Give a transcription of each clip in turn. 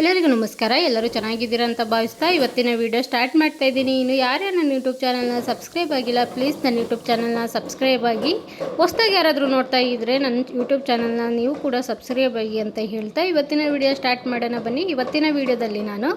ಎಲ್ಲರಿಗೂ ನಮಸ್ಕಾರ. ಎಲ್ಲರೂ ಚೆನ್ನಾಗಿದ್ದೀರಾ ಅಂತ ಭಾವಿಸ್ತಾ ಇವತ್ತಿನ ವಿಡಿಯೋ ಸ್ಟಾರ್ಟ್ ಮಾಡ್ತಾ ಇದ್ದೀನಿ. ಇನ್ನು ಯಾರ್ಯಾರು ನನ್ನ ಯೂಟ್ಯೂಬ್ ಚಾನಲ್ನ ಸಬ್ಸ್ಕ್ರೈಬ್ ಆಗಿಲ್ಲ ಪ್ಲೀಸ್ ನನ್ನ ಯೂಟ್ಯೂಬ್ ಚಾನಲ್ನ ಸಬ್ಸ್ಕ್ರೈಬ್ ಆಗಿ. ಹೊಸ್ದಾಗಿ ಯಾರಾದರೂ ನೋಡ್ತಾ ಇದ್ದರೆ ನನ್ನ ಯೂಟ್ಯೂಬ್ ಚಾನಲ್ನ ನೀವು ಕೂಡ ಸಬ್ಸ್ಕ್ರೈಬ್ ಆಗಿ ಅಂತ ಹೇಳ್ತಾ ಇವತ್ತಿನ ವಿಡಿಯೋ ಸ್ಟಾರ್ಟ್ ಮಾಡೋಣ. ಬನ್ನಿ. ಇವತ್ತಿನ ವಿಡಿಯೋದಲ್ಲಿ ನಾನು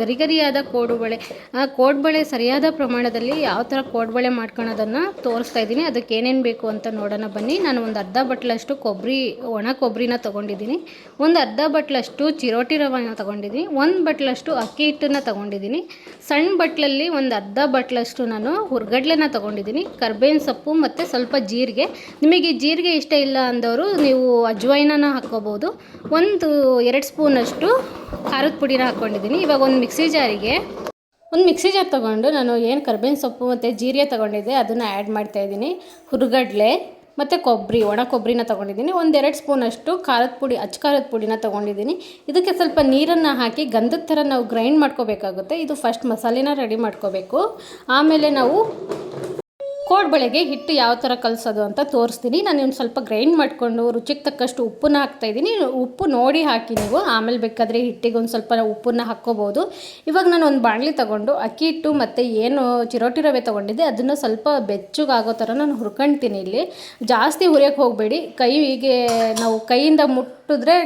ಗರಿಗರಿಯಾದ ಕೋಡುಬಳೆ ಆ ಕೋಡುಬಳೆ ಸರಿಯಾದ ಪ್ರಮಾಣದಲ್ಲಿ ಯಾವ ಥರ ಕೋಡುಬಳೆ ಮಾಡ್ಕೊಳೋದನ್ನು ತೋರಿಸ್ತಾ ಇದ್ದೀನಿ. ಅದಕ್ಕೆ ಏನೇನು ಬೇಕು ಅಂತ ನೋಡೋಣ. ಬನ್ನಿ. ನಾನು ಒಂದು ಅರ್ಧ ಬಟ್ಲಷ್ಟು ಕೊಬ್ಬರಿ ಒಣ ಕೊಬ್ಬರಿನ ತೊಗೊಂಡಿದ್ದೀನಿ. ಒಂದು ಅರ್ಧ ಬಟ್ಲಷ್ಟು ಚಿರೋಟಿ ರವನ ತೊಗೊಂಡಿದ್ದೀನಿ. ಒಂದು ಬಟ್ಲಷ್ಟು ಅಕ್ಕಿ ಹಿಟ್ಟನ್ನು ತೊಗೊಂಡಿದ್ದೀನಿ. ಸಣ್ಣ ಬಟ್ಲಲ್ಲಿ ಒಂದು ಅರ್ಧ ಬಟ್ಲಷ್ಟು ನಾನು ಹುರ್ಗಡ್ಲೆನ ತೊಗೊಂಡಿದ್ದೀನಿ. ಕರ್ಬೇವಿನ ಸೊಪ್ಪು ಮತ್ತು ಸ್ವಲ್ಪ ಜೀರಿಗೆ. ನಿಮಗೆ ಜೀರಿಗೆ ಇಷ್ಟ ಇಲ್ಲ ಅಂದವರು ನೀವು ಅಜ್ವೈನನ ಹಾಕ್ಕೋಬೋದು. ಒಂದು ಎರಡು ಸ್ಪೂನಷ್ಟು ಖಾರದ ಪುಡಿನ ಹಾಕ್ಕೊಂಡಿದ್ದೀನಿ. ಇವಾಗ ಒಂದು ಮಿಕ್ಸಿ ಜಾರಿಗೆ ಒಂದು ಮಿಕ್ಸಿ ಜಾರ್ ತೊಗೊಂಡು ನಾನು ಏನು ಕರ್ಬೇವಿನ ಸೊಪ್ಪು ಮತ್ತು ಜೀರಿಗೆ ತೊಗೊಂಡಿದ್ದೆ ಅದನ್ನು ಆ್ಯಡ್ ಮಾಡ್ತಾಯಿದ್ದೀನಿ ಹುರ್ಗಡ್ಲೆ ಮತ್ತು ಕೊಬ್ಬರಿ ಒಣ ಕೊಬ್ಬರಿನ ತೊಗೊಂಡಿದ್ದೀನಿ. ಒಂದೆರಡು ಸ್ಪೂನಷ್ಟು ಖಾರದ ಪುಡಿ, ಅಚ್ಚ ಖಾರದ ಪುಡಿನ ತೊಗೊಂಡಿದ್ದೀನಿ. ಇದಕ್ಕೆ ಸ್ವಲ್ಪ ನೀರನ್ನು ಹಾಕಿ ಗಂಧದ ಥರ ನಾವು ಗ್ರೈಂಡ್ ಮಾಡ್ಕೋಬೇಕಾಗುತ್ತೆ. ಇದು ಫಸ್ಟ್ ಮಸಾಲೆನ ರೆಡಿ ಮಾಡ್ಕೋಬೇಕು. ಆಮೇಲೆ ನಾವು ಕೋಡ್ಬಳೆಗೆ ಹಿಟ್ಟು ಯಾವ ಥರ ಕಲಿಸೋದು ಅಂತ ತೋರಿಸ್ತೀನಿ. ನಾನು ಒಂದು ಸ್ವಲ್ಪ ಗ್ರೈಂಡ್ ಮಾಡಿಕೊಂಡು ರುಚಿಗೆ ತಕ್ಕಷ್ಟು ಉಪ್ಪನ್ನ ಹಾಕ್ತಾಯಿದ್ದೀನಿ ಉಪ್ಪು ನೋಡಿ ಹಾಕಿ ನೀವು. ಆಮೇಲೆ ಬೇಕಾದರೆ ಹಿಟ್ಟಿಗೆ ಒಂದು ಸ್ವಲ್ಪ ಉಪ್ಪನ್ನ ಹಾಕ್ಕೋಬೋದು. ಇವಾಗ ನಾನು ಒಂದು ಬಾಣಲಿ ತೊಗೊಂಡು ಅಕ್ಕಿ ಹಿಟ್ಟು ಮತ್ತು ಏನು ಚಿರೋಟಿ ರವೆ ತೊಗೊಂಡಿದ್ದೆ. ಅದನ್ನು ಸ್ವಲ್ಪ ಬೆಚ್ಚಗಾಗೋ ಥರ ನಾನು ಹುರ್ಕೊಳ್ತೀನಿ ಇಲ್ಲಿ. ಜಾಸ್ತಿ ಹುರಿಯೋಕೆ ಹೋಗಬೇಡಿ. ಕೈಗೆ ನಾವು ಕೈಯಿಂದ ಮುಟ್ಟಿದ್ರೆ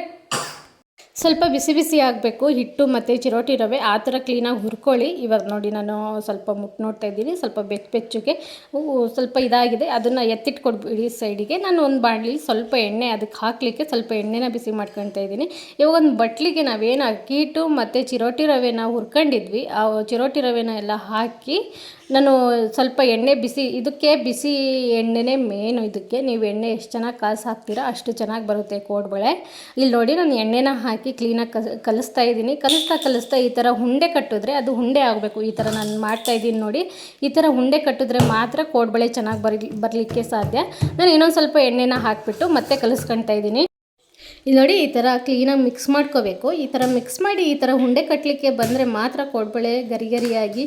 ಸ್ವಲ್ಪ ಬಿಸಿ ಬಿಸಿ ಆಗಬೇಕು, ಹಿಟ್ಟು ಮತ್ತು ಚಿರೋಟಿ ರವೆ, ಆ ಥರ ಕ್ಲೀನಾಗಿ ಹುರ್ಕೊಳ್ಳಿ. ಇವಾಗ ನೋಡಿ ನಾನು ಸ್ವಲ್ಪ ಮುಟ್ಟು ನೋಡ್ತಾ ಇದ್ದೀನಿ, ಸ್ವಲ್ಪ ಬೆಚ್ಚ ಬೆಚ್ಚಗೆ ಸ್ವಲ್ಪ ಇದಾಗಿದೆ. ಅದನ್ನು ಎತ್ತಿಟ್ಕೊಡ್ಬಿಡಿ ಸೈಡಿಗೆ. ನಾನು ಒಂದು ಬಾಣಲಿ ಸ್ವಲ್ಪ ಎಣ್ಣೆ ಅದಕ್ಕೆ ಹಾಕಲಿಕ್ಕೆ ಸ್ವಲ್ಪ ಎಣ್ಣೆನ ಬಿಸಿ ಮಾಡ್ಕೊತಾ ಇದ್ದೀನಿ. ಇವಾಗ ಒಂದು ಬಟ್ಲಿಗೆ ನಾವೇನು ಅಕ್ಕಿ ಹಿಟ್ಟು ಮತ್ತು ಚಿರೋಟಿ ರವೆನ ಹುರ್ಕೊಂಡಿದ್ವಿ. ಆ ಚಿರೋಟಿ ರವೆನ ಎಲ್ಲ ಹಾಕಿ ನಾನು ಸ್ವಲ್ಪ ಎಣ್ಣೆ ಬಿಸಿ, ಇದಕ್ಕೆ ಬಿಸಿ ಎಣ್ಣೆನೇ ಮೇನು ಇದಕ್ಕೆ. ನೀವು ಎಣ್ಣೆ ಎಷ್ಟು ಚೆನ್ನಾಗಿ ಕಾಸು ಹಾಕ್ತೀರಾ ಅಷ್ಟು ಚೆನ್ನಾಗಿ ಬರುತ್ತೆ ಕೋಡ್ಬಳೆ ಇಲ್ಲಿ ನೋಡಿ ನಾನು ಎಣ್ಣೆನ ಹಾಕಿ ಕ್ಲೀನಾಗಿ ಕಸ್ ಕಲಿಸ್ತಾ ಇದ್ದೀನಿ. ಕಲಿಸ್ತಾ ಕಲಿಸ್ತಾ ಈ ಥರ ಹುಂಡೆ ಕಟ್ಟಿದ್ರೆ ಅದು ಹುಂಡೆ ಆಗಬೇಕು. ಈ ಥರ ನಾನು ಮಾಡ್ತಾ ಇದ್ದೀನಿ ನೋಡಿ. ಈ ಥರ ಹುಂಡೆ ಕಟ್ಟಿದ್ರೆ ಮಾತ್ರ ಕೋಡ್ಬಳೆ ಚೆನ್ನಾಗಿ ಬರಿ, ಬರಲಿಕ್ಕೆ ಸಾಧ್ಯ. ನಾನು ಇನ್ನೊಂದು ಸ್ವಲ್ಪ ಎಣ್ಣೆನ ಹಾಕಿಬಿಟ್ಟು ಮತ್ತೆ ಕಲಿಸ್ಕೊಳ್ತಾ ಇದ್ದೀನಿ. ಇಲ್ಲಿ ನೋಡಿ ಈ ಥರ ಕ್ಲೀನಾಗಿ ಮಿಕ್ಸ್ ಮಾಡ್ಕೋಬೇಕು. ಈ ಥರ ಮಿಕ್ಸ್ ಮಾಡಿ ಈ ಥರ ಹುಂಡೆ ಕಟ್ಟಲಿಕ್ಕೆ ಬಂದರೆ ಮಾತ್ರ ಕೋಡ್ಬಳೆ ಗರಿ ಗರಿಯಾಗಿ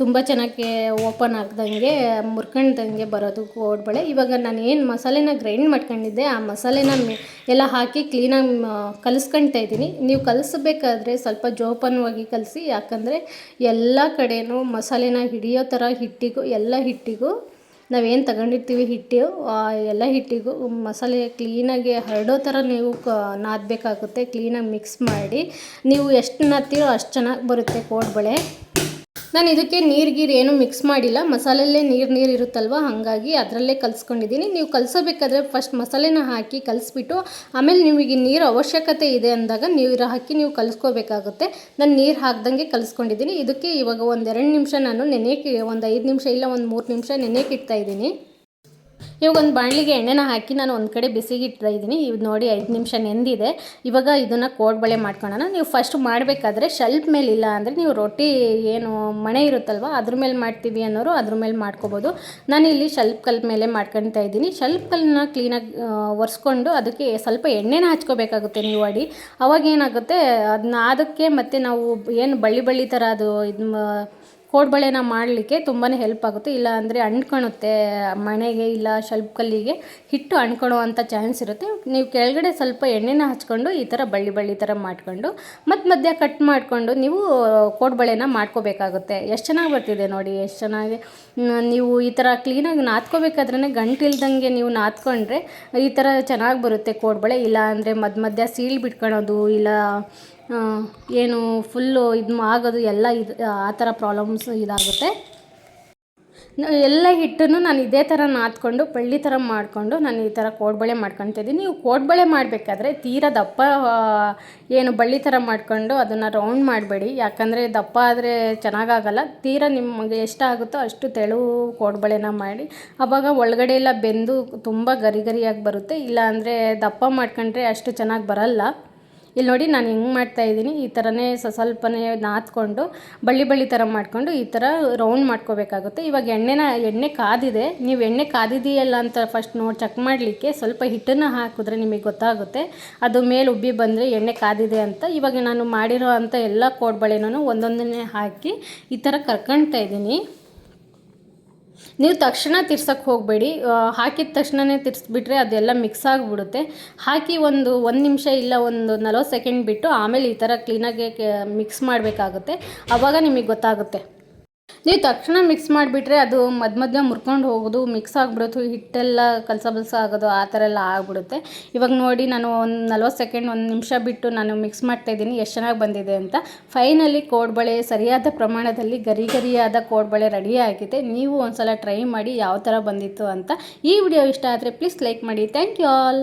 ತುಂಬ ಚೆನ್ನಾಗಿ ಓಪನ್ ಆಗ್ದಂಗೆ, ಮುರ್ಕೊಂಡ್ದಂಗೆ ಬರೋದು ಕೋಡ್ಬಳೆ ಇವಾಗ ನಾನು ಏನು ಮಸಾಲೆನ ಗ್ರೈಂಡ್ ಮಾಡ್ಕೊಂಡಿದ್ದೆ, ಆ ಮಸಾಲೆನ ಎಲ್ಲ ಹಾಕಿ ಕ್ಲೀನಾಗಿ ಕಲಿಸ್ಕೊಳ್ತಾ ಇದ್ದೀನಿ. ನೀವು ಕಲಿಸ್ಬೇಕಾದ್ರೆ ಸ್ವಲ್ಪ ಜೋಪಾನವಾಗಿ ಕಲಿಸಿ, ಯಾಕಂದರೆ ಎಲ್ಲ ಕಡೆಯೂ ಮಸಾಲೆನ ಹಿಡಿಯೋ ಥರ ಹಿಟ್ಟಿಗೂ, ಎಲ್ಲ ಹಿಟ್ಟಿಗೂ, ನಾವೇನು ತಗೊಂಡಿರ್ತೀವಿ ಹಿಟ್ಟು ಎಲ್ಲ ಹಿಟ್ಟಿಗೂ ಮಸಾಲೆ ಕ್ಲೀನಾಗಿ ಹರಡೋ ಥರ ನೀವು ಕ, ನಾದಬೇಕಾಗುತ್ತೆ ಕ್ಲೀನಾಗಿ ಮಿಕ್ಸ್ ಮಾಡಿ. ನೀವು ಎಷ್ಟು ನಾದ್ತೀರೋ ಅಷ್ಟು ಚೆನ್ನಾಗಿ ಬರುತ್ತೆ ಕೋಡ್ಬಳೆ ನಾನು ಇದಕ್ಕೆ ನೀರು, ಗೀರು ಏನೂ ಮಿಕ್ಸ್ ಮಾಡಿಲ್ಲ. ಮಸಾಲೆಲ್ಲೇ ನೀರು ನೀರು ಇರುತ್ತಲ್ವ? ಹಾಗಾಗಿ ಅದರಲ್ಲೇ ಕಲಿಸ್ಕೊಂಡಿದ್ದೀನಿ ನೀವು ಕಲಿಸಬೇಕಾದ್ರೆ ಫಸ್ಟ್ ಮಸಾಲೆನ ಹಾಕಿ ಕಲಿಸ್ಬಿಟ್ಟು, ಆಮೇಲೆ ನಿಮಗೆ ನೀರು ಅವಶ್ಯಕತೆ ಇದೆ ಅಂದಾಗ ನೀರು ಹಾಕಿ ನೀವು ಕಲಿಸ್ಕೋಬೇಕಾಗುತ್ತೆ. ನಾನು ನೀರು ಹಾಕ್ದಂಗೆ ಕಲಿಸ್ಕೊಂಡಿದ್ದೀನಿ ಇದಕ್ಕೆ ಇವಾಗ ಒಂದೆರಡು ನಿಮಿಷ ನಾನು ನೆನೆಯಕ್ಕೆ ಒಂದು ಐದು ನಿಮಿಷ ಇಲ್ಲ, ಒಂದು ಮೂರು ನಿಮಿಷ ನೆನೆಯಕ್ಕೆ ಇಡ್ತಾ ಇದ್ದೀನಿ. ಇವಾಗ ಒಂದು ಬಾಣಲಿಗೆ ಎಣ್ಣೆನ ಹಾಕಿ ನಾನು ಒಂದು ಕಡೆ ಬಿಸಿಗೆ ಇದ್ದೀನಿ. ಇದು ನೋಡಿ ಐದು ನಿಮಿಷ ನೆಂದಿದೆ. ಇವಾಗ ಇದನ್ನು ಕೋಡ್ಬಳೆ ಮಾಡ್ಕೊಳ್ಳೋಣ ನೀವು ಫಸ್ಟ್ ಮಾಡಬೇಕಾದ್ರೆ ಶೆಲ್ಪ್ ಮೇಲೆ ಇಲ್ಲ ಅಂದರೆ ನೀವು ರೊಟ್ಟಿ ಏನು ಮಣೆ ಇರುತ್ತಲ್ವ, ಅದ್ರ ಮೇಲೆ ಮಾಡ್ತೀವಿ ಅನ್ನೋರು ಅದ್ರ ಮೇಲೆ ಮಾಡ್ಕೋಬೋದು. ನಾನು ಇಲ್ಲಿ ಶೆಲ್ಪ್ ಕಲ್ ಮೇಲೆ ಮಾಡ್ಕೊಳ್ತಾ ಇದ್ದೀನಿ. ಶೆಲ್ಪ್ ಕಲ್ಲನ್ನ ಕ್ಲೀನಾಗಿ ಒರೆಸ್ಕೊಂಡು ಅದಕ್ಕೆ ಸ್ವಲ್ಪ ಎಣ್ಣೆನ ಹಚ್ಕೋಬೇಕಾಗುತ್ತೆ ನೀವು ಅಡಿ. ಅವಾಗ ಏನಾಗುತ್ತೆ ಅದನ್ನ ಅದಕ್ಕೆ ಮತ್ತು ನಾವು ಏನು ಬಳ್ಳಿ ಬಳ್ಳಿ ಥರ ಅದು, ಇದು ಕೋಡ್ಬಳೆನ ಮಾಡಲಿಕ್ಕೆ ತುಂಬಾ ಹೆಲ್ಪ್ ಆಗುತ್ತೆ. ಇಲ್ಲ ಅಂದರೆ ಅಂಟ್ಕೊಳುತ್ತೆ ಮಣೆಗೆ ಇಲ್ಲ ಸ್ವಲ್ಪ ಕಲ್ಲಿಗೆ ಹಿಟ್ಟು ಅಂಟ್ಕೊಳ್ಳೋವಂಥ ಚಾನ್ಸ್ ಇರುತ್ತೆ. ನೀವು ಕೆಳಗಡೆ ಸ್ವಲ್ಪ ಎಣ್ಣೆನ ಹಚ್ಕೊಂಡು ಈ ಥರ ಬಳ್ಳಿ ಬಳ್ಳಿ ಥರ ಮಾಡ್ಕೊಂಡು, ಮತ್ತು ಮಧ್ಯ ಕಟ್ ಮಾಡಿಕೊಂಡು ನೀವು ಕೋಡ್ಬಳೆನ ಮಾಡ್ಕೋಬೇಕಾಗುತ್ತೆ. ಎಷ್ಟು ಚೆನ್ನಾಗಿ ಬರ್ತಿದೆ ನೋಡಿ, ಎಷ್ಟು ಚೆನ್ನಾಗಿ. ನೀವು ಈ ಥರ ಕ್ಲೀನಾಗಿ ನಾದ್ಕೋಬೇಕಾದ್ರೆ ಗಂಟಿಲ್ದಂಗೆ ನೀವು ನಾದ್ಕೊಂಡ್ರೆ ಈ ಥರ ಚೆನ್ನಾಗಿ ಬರುತ್ತೆ ಕೋಡ್ಬಳೆ. ಇಲ್ಲ ಅಂದರೆ ಮಧ್ಯ ಮಧ್ಯ ಸೀಳು ಬಿಟ್ಕೊಳೋದು, ಇಲ್ಲ ಏನು ಫುಲ್ಲು ಇದು ಆಗೋದು ಎಲ್ಲ ಇದು, ಆ ಥರ ಪ್ರಾಬ್ಲಮ್ಸ್ ಇದಾಗುತ್ತೆ. ಎಲ್ಲ ಹಿಟ್ಟನ್ನು ನಾನು ಇದೇ ಥರ ನಾದ್ಕೊಂಡು, ಪಳ್ಳಿ ಥರ ಮಾಡಿಕೊಂಡು ನಾನು ಈ ಥರ ಕೋಡ್ಬಳೆ ಮಾಡ್ಕೊತಿದ್ದೀನಿ ನೀವು ಕೋಡ್ಬಳೆ ಮಾಡಬೇಕಾದ್ರೆ ತೀರಾ ದಪ್ಪ ಏನು ಬಳ್ಳಿ ಥರ ಮಾಡಿಕೊಂಡು ಅದನ್ನು ರೌಂಡ್ ಮಾಡಬೇಡಿ. ಯಾಕಂದರೆ ದಪ್ಪ ಆದರೆ ಚೆನ್ನಾಗಾಗಲ್ಲ. ತೀರಾ ನಿಮಗೆ ಎಷ್ಟಾಗುತ್ತೋ ಅಷ್ಟು ತೆಳು ಕೋಡ್ಬಳೆನ ಮಾಡಿ. ಆವಾಗ ಒಳಗಡೆ ಎಲ್ಲ ಬೆಂದು ತುಂಬ ಗರಿ ಗರಿಯಾಗಿ ಬರುತ್ತೆ. ಇಲ್ಲಾಂದರೆ ದಪ್ಪ ಮಾಡ್ಕೊಂಡ್ರೆ ಅಷ್ಟು ಚೆನ್ನಾಗಿ ಬರಲ್ಲ. ಇಲ್ಲಿ ನೋಡಿ ನಾನು ಹೆಂಗೆ ಮಾಡ್ತಾಯಿದ್ದೀನಿ ಈ ಥರನೇ ಸ್ವಲ್ಪನೇ ನಾದ್ಕೊಂಡು, ಬಳ್ಳಿ ಬಳ್ಳಿ ಥರ ಮಾಡಿಕೊಂಡು ಈ ಥರ ರೌಂಡ್ ಮಾಡ್ಕೋಬೇಕಾಗುತ್ತೆ. ಇವಾಗ ಎಣ್ಣೆನ, ಎಣ್ಣೆ ಕಾದಿದೆ. ನೀವು ಎಣ್ಣೆ ಕಾದಿದೆಯಲ್ಲ ಅಂತ ಫಸ್ಟ್ ನೋಡಿ ಚೆಕ್ ಮಾಡಲಿಕ್ಕೆ ಸ್ವಲ್ಪ ಹಿಟ್ಟನ್ನು ಹಾಕಿದ್ರೆ ನಿಮಗೆ ಗೊತ್ತಾಗುತ್ತೆ. ಅದು ಮೇಲೆ ಉಬ್ಬಿ ಬಂದರೆ ಎಣ್ಣೆ ಕಾದಿದೆ ಅಂತ. ಇವಾಗ ನಾನು ಮಾಡಿರೋ ಅಂಥ ಎಲ್ಲ ಕೋಡ್ಬಳೆನೂ ಒಂದೊಂದನ್ನೇ ಹಾಕಿ ಈ ಥರ ಕರ್ಕೊಳ್ತಾ ಇದ್ದೀನಿ. ನೀವು ತಕ್ಷಣ ತಿರ್ಸಕ್ಕೆ ಹೋಗಬೇಡಿ. ಹಾಕಿದ ತಕ್ಷಣವೇ ತಿರ್ಸ್ಬಿಟ್ರೆ ಅದೆಲ್ಲ ಮಿಕ್ಸ್ ಆಗಿಬಿಡುತ್ತೆ. ಹಾಕಿ ಒಂದು ಒಂದು ನಿಮಿಷ ಇಲ್ಲ ಒಂದು ನಲವತ್ತು ಸೆಕೆಂಡ್ ಬಿಟ್ಟು ಆಮೇಲೆ ಈ ಥರ ಕ್ಲೀನಾಗಿ ಮಿಕ್ಸ್ ಮಾಡಬೇಕಾಗುತ್ತೆ. ಆವಾಗ ನಿಮಗೆ ಗೊತ್ತಾಗುತ್ತೆ. ನೀವು ತಕ್ಷಣ ಮಿಕ್ಸ್ ಮಾಡಿಬಿಟ್ರೆ ಅದು ಮಧ್ಯ ಮಧ್ಯ ಮುರ್ಕೊಂಡು ಹೋಗೋದು ಮಿಕ್ಸ್ ಆಗಿಬಿಡೋದು, ಹಿಟ್ಟೆಲ್ಲ ಕಲಸ ಬಲಸ ಆಗೋದು, ಆ ಥರ ಎಲ್ಲ ಆಗಿಬಿಡುತ್ತೆ. ಇವಾಗ ನೋಡಿ ನಾನು ಒಂದು ನಲ್ವತ್ತು ಸೆಕೆಂಡ್ ಒಂದು ನಿಮಿಷ ಬಿಟ್ಟು ನಾನು ಮಿಕ್ಸ್ ಮಾಡ್ತಾಯಿದ್ದೀನಿ ಎಷ್ಟು ಚೆನ್ನಾಗಿ ಬಂದಿದೆ ಅಂತ. ಫೈನಲಿ ಕೋಡ್ಬಳೆ ಸರಿಯಾದ ಪ್ರಮಾಣದಲ್ಲಿ ಗರಿ ಗರಿಯಾದ ಕೋಡ್ಬಳೆ ರೆಡಿ ಆಗಿದೆ. ನೀವು ಒಂದ್ಸಲ ಟ್ರೈ ಮಾಡಿ ಯಾವ ಥರ ಬಂದಿತ್ತು ಅಂತ ಈ ವಿಡಿಯೋ ಇಷ್ಟ ಆದರೆ ಪ್ಲೀಸ್ ಲೈಕ್ ಮಾಡಿ. Thank you all